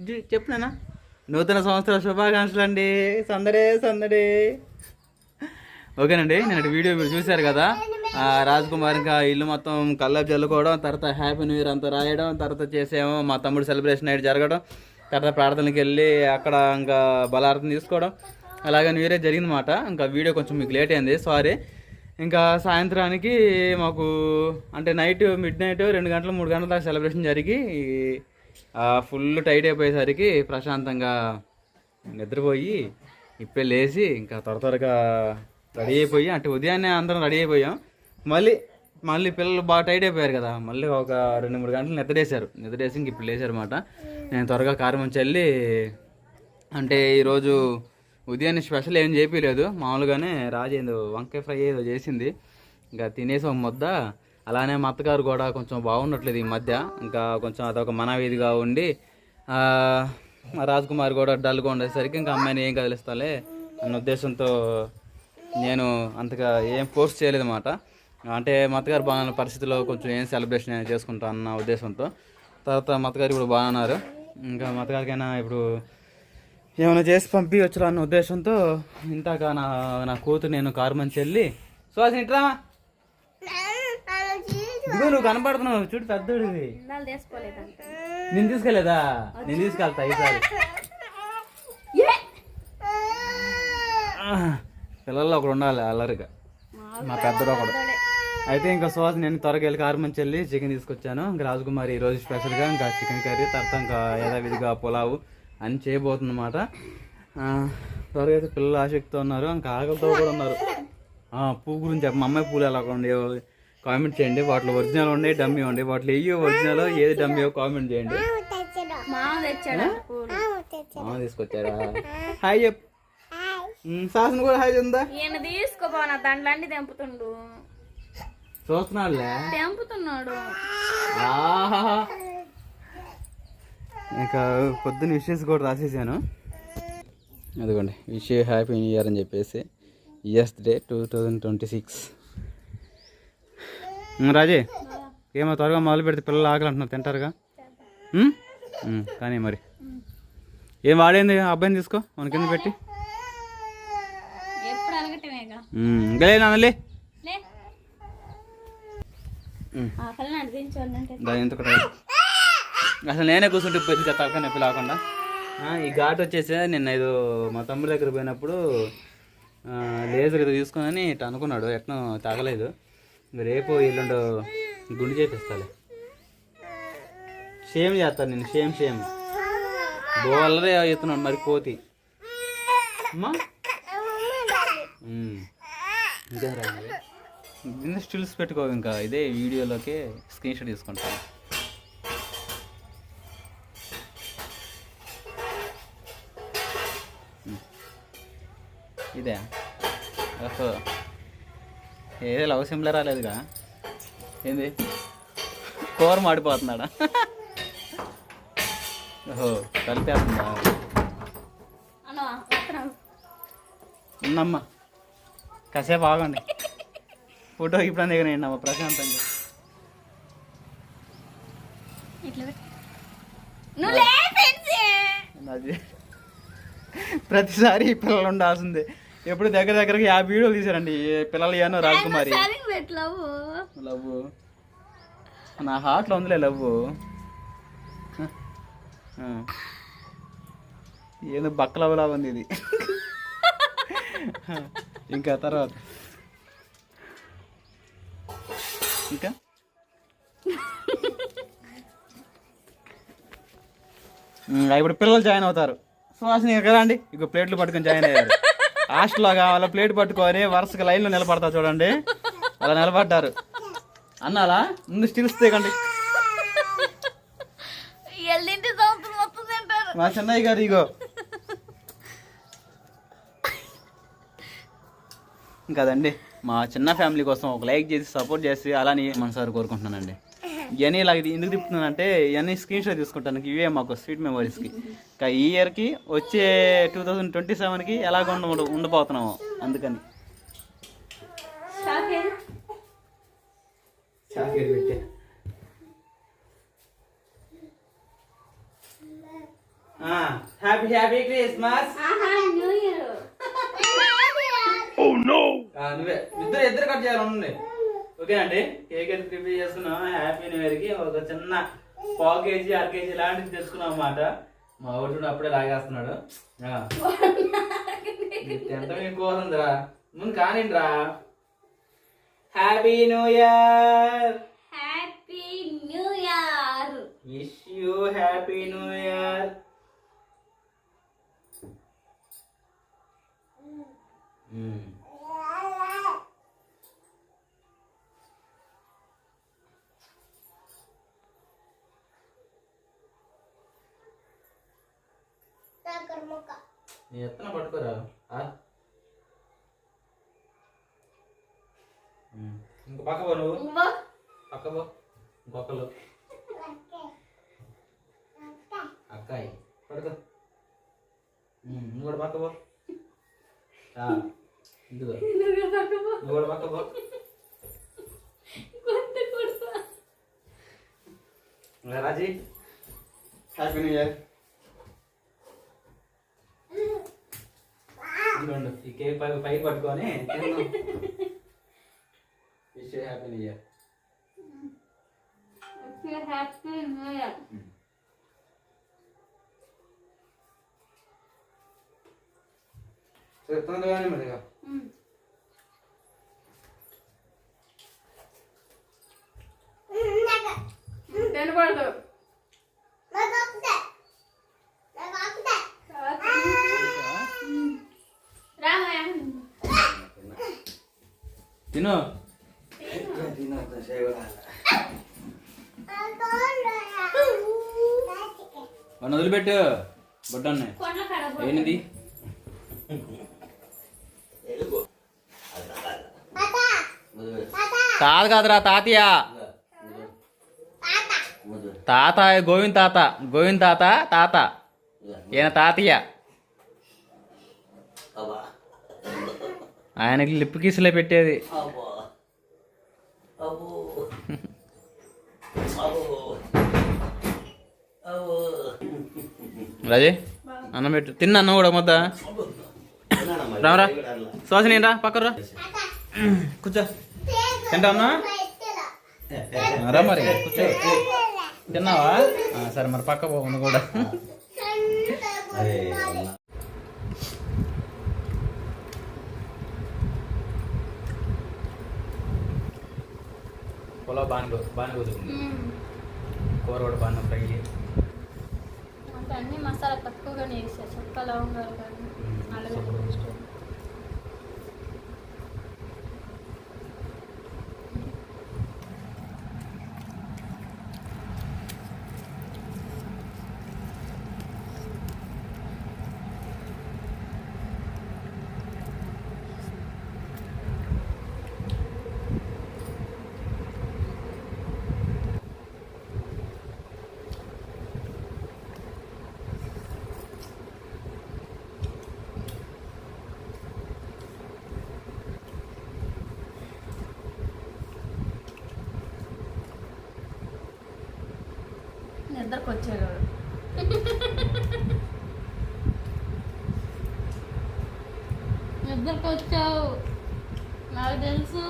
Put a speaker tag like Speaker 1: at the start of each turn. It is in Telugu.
Speaker 1: ఇది నూతన సంవత్సర శుభాకాంక్షలు అండి సందడే సందడే. ఓకేనండి నేను వీడియో మీరు చూశారు కదా. రాజ్ కుమార్ ఇంకా ఇల్లు మొత్తం కల్లాపు చల్లుకోవడం తర్వాత హ్యాపీ న్యూ ఇయర్ అంతా రాయడం తర్వాత చేసేమో మా తమ్ముడు సెలబ్రేషన్ నైట్ జరగడం తర్వాత ప్రార్థనకి వెళ్ళి అక్కడ ఇంకా బలార్థం తీసుకోవడం. అలాగే న్యూ ఇయర్ జరిగిందన్నమాట. ఇంకా వీడియో కొంచెం మీకు లేట్ అయింది సారీ. ఇంకా సాయంత్రానికి మాకు అంటే నైట్ మిడ్ నైట్ రెండు గంటలు మూడు గంటల దాకా సెలబ్రేషన్ జరిగి ఫుల్ టైట్ అయిపోయేసరికి ప్రశాంతంగా నిద్రపోయి ఇప్పే లేచి ఇంకా త్వర త్వరగా రెడీ అయిపోయి అంటే ఉదయాన్నే అందరం రెడీ అయిపోయాం. మళ్ళీ మళ్ళీ పిల్లలు బాగా టైట్ అయిపోయారు కదా మళ్ళీ ఒక రెండు మూడు గంటలు నిద్రేసారు నిద్రేసి ఇంక ఇప్పుడు లేచారనమాట నేను త్వరగా కారు చల్లి అంటే ఈరోజు ఉదయాన్నే స్పెషల్ ఏం చేయలేదు మామూలుగానే రాజేందు వంకాయ ఫ్రై ఏదో చేసింది. ఇంకా తినేసి ఒక ముద్ద అలానే మా అత్తగారు కూడా కొంచెం బాగున్నట్లేదు ఈ మధ్య. ఇంకా కొంచెం అదొక మనవీధిగా ఉండి రాజ్ కుమార్ కూడా డల్గా ఉండేసరికి ఇంకా అమ్మాయిని ఏం కదిలిస్తాలే అన్న ఉద్దేశంతో నేను అంతగా ఏం ఫోర్స్ చేయలేదు అనమాట అంటే మా అత్తగారు బాగున్న పరిస్థితిలో కొంచెం ఏం సెలబ్రేషన్ చేసుకుంటా అన్న ఉద్దేశంతో. తర్వాత మా అత్తగారు ఇప్పుడు బాగున్నారు ఇంకా మా అత్తగారికైనా ఇప్పుడు ఏమైనా చేసి పంపించచ్చు అన్న ఉద్దేశంతో ఇంతాక నా నా కూతురు నేను కారు మంచి వెళ్ళి సుహాస్ ఇంట్రా. ఇదిగో నువ్వు కనపడుతున్నావు. చూడు
Speaker 2: తీసుకోలేదంట.
Speaker 1: నేను తీసుకెళ్ళేదా? నేను తీసుకెళ్తా ఈసారి. పిల్లల్లో ఒకడు ఉండాలి అల్లరిగా. మా పెద్దడు ఒకడు. అయితే ఇంకా సుహాస్ నేను త్వరగా వెళ్ళి కారు మంచి వెళ్ళి చికెన్ తీసుకొచ్చాను. ఇంకా రాజకుమారి ఈరోజు స్పెషల్గా ఇంకా చికెన్ కర్రీ తర్వాత ఇంకా యథావిధిగా పులావు అని చేయబోతుందన్నమాట. త్వరగా అయితే పిల్లలు ఆసక్తితో ఉన్నారు. ఇంకా ఆకలితో కూడా ఉన్నారు. పువ్వు గురించి చెప్ప మా అమ్మాయి పూలు ఎలా ఉండేవో కామెంట్ చేయండి. వాటిలో ఒరిజినల్ ఉండే డమ్మీ ఉండే వాటిలో ఏ ఒరిజినల్ ఏది డమ్మీయో కామెంట్ చేయండి.
Speaker 2: మామ
Speaker 1: తీసుకొచ్చారా హాయ్ చెప్పు శాసన కూడా హాయ్ ఉందా?
Speaker 2: ఈయన దండలన్నీ తెంపుతుండు.
Speaker 1: చూస్తున్నాడులే.
Speaker 2: తెంపుతున్నాడు.
Speaker 1: ఇంకా పొద్దున్న విషెస్ కూడా రాసేసాను. అదిగోండి విష్ హ్యాపీ న్యూ ఇయర్ అని చెప్పేసి. Years day two thousand twenty six రాజే. ఏమో త్వరగా మొదలు పెడితే పిల్లలు ఆకలి అంటున్నారు తింటారుగా కానీ మరి. ఏం వాడేంది? అబ్బాయిని తీసుకో మన కింద పెట్టి. ఇంకా? అసలు నేనే కూర్చుంటే పెద్ద తలకాయ నొప్పి లేకుండా ఈ ఘాట్ వచ్చేసి నిన్న ఏదో మా తమ్ముడి దగ్గర పోయినప్పుడు లేజర్ ఏదో తీసుకుని ఇట్లా అనుకున్నాడు ఎట్నో తాగలేదు. రేపు ఎల్లుండో గుండు చేపిస్తాలే. షేమ్ చేస్తాను నేను షేమ్ షేమ్ బోల్లరే అవుతున్నాడు మరి కోతి. అమ్మా. ఉమ్. స్టిల్స్ పెట్టుకో ఇంకా ఇదే వీడియోలోకి స్క్రీన్ షాట్ తీసుకుంటాను ఇదే. ఓహో. ఏదో లవ్ సింబలే రాలేదుగా. ఏంది? కూర మాడిపోతున్నాడా? ఓహో కలిపేస్తుందా? ఉన్నమ్మా. కాసేపు ఆగండి. ఫోటో ఇప్పుడు దిగనండి అమ్మ ప్రశాంతంగా. ప్రతిసారి ఈ పిల్లలు ఉండాల్సిందే. ఎప్పుడు దగ్గర దగ్గరకి యాభై వీడియోలు తీశారండి. ఈ పిల్లలు ఏమో రాజకుమారి లవ్ నా హార్ట్లో ఉందిలే లవ్ ఏదో బక్కలవలా ఉంది ఇది. ఇంకా తర్వాత. ఇంకా? ఇప్పుడు పిల్లలు జాయిన్ అవుతారు. సుహాసిని కదా అండి ఇక ప్లేట్లు పట్టుకొని జాయిన్ అయ్యారు. హాస్టల్లో కావాలా ప్లేట్ పట్టుకొని వరుసగా లైన్లో నిలబడతా చూడండి. అలా నిలబడ్డారు. అన్నాలా? ముందు స్టిల్స్
Speaker 2: తింటారు.
Speaker 1: మా చెన్నయ్య గారు ఇగో. కదండి మా చిన్న ఫ్యామిలీ కోసం ఒక లైక్ చేసి సపోర్ట్ చేసి అలానే మనసారి కోరుకుంటున్నానండి. ఇవన్నీ ఇలా ఎందుకు తిప్పుతున్నానంటే ఇవన్నీ స్క్రీన్ షాట్ తీసుకుంటాను ఇవే మాకు స్వీట్ మెమరీస్కి ఇంకా ఈ ఇయర్కి వచ్చే టూ థౌజండ్ ట్వంటీ సెవెన్కి ఎలాగ ఉండ ఉండబోతున్నాము అందుకని. Happy happy Christmas
Speaker 2: new year
Speaker 1: నువ్వే. ఇద్దరు ఇద్దరు కట్ చేయాలి ఉండండి ఓకే అండి కేక్ అయితే ప్రిపేర్ చేసుకున్నాం హ్యాపీ న్యూ ఇయర్కి ఒక చిన్న పావు కేజీ అర కేజీ లాంటిది తెచ్చుకున్నాం అన్నమాట. మా ఊరు చూడు అప్పుడే లాగేస్తున్నాడు. ఎంత మీకు కోసిందిరా ముందు కానిండ్రా happy new year
Speaker 2: happy new year
Speaker 1: wish you happy new year నీ ఎత్తన పట్టుకోరా. ఇంకో పక్క పో నువ్వు. పక్క. పో. ఇంకొకరు అక్కాయి. పడుకో. ఉమ్, నువ్వు కూడా పక్క పో. ఆ, ఇదిగో. నువ్వు కూడా పక్క పో. రాజీ. Happy new year. ఇదిగోండి, ఈ కేక్ పై పై పట్టుకొని. Wish happy new year
Speaker 2: happy new year
Speaker 1: సరే తొందరగానే మరి ఇక. తిను. వన్ వదిలిపెట్టు. బుడ్డన్నే. ఏంటిది? తాత కాదురా తాతయ్య. తాత గోవింద్ తాత. గోవింద్ తాత తాత. ఈయన తాతయ్య. ఆయనకి లిప్ కిస్లే పెట్టేది. రాజే అన్నం పెట్టు. తిన్న అన్నం కూడా ముద్ద రామరా శ్వాస రా పక్కన రా. కూర్చో. తింటా అన్నా? రా మరి. కూర్చో. తిన్నావా? సరే మరి పక్క పోకుండా కూడా. పొలం బాగా బాగా కుదురుతుంది కూర కూడా బాగా ఫ్రై
Speaker 2: అంటే అన్ని మసాలా తక్కువగానే వేసా చెక్క లవంగాలు కానీ ఇద్దరికి పేస్ట్ ఇద్దరికి వచ్చాడు వచ్చావు? నాకు తెలుసు.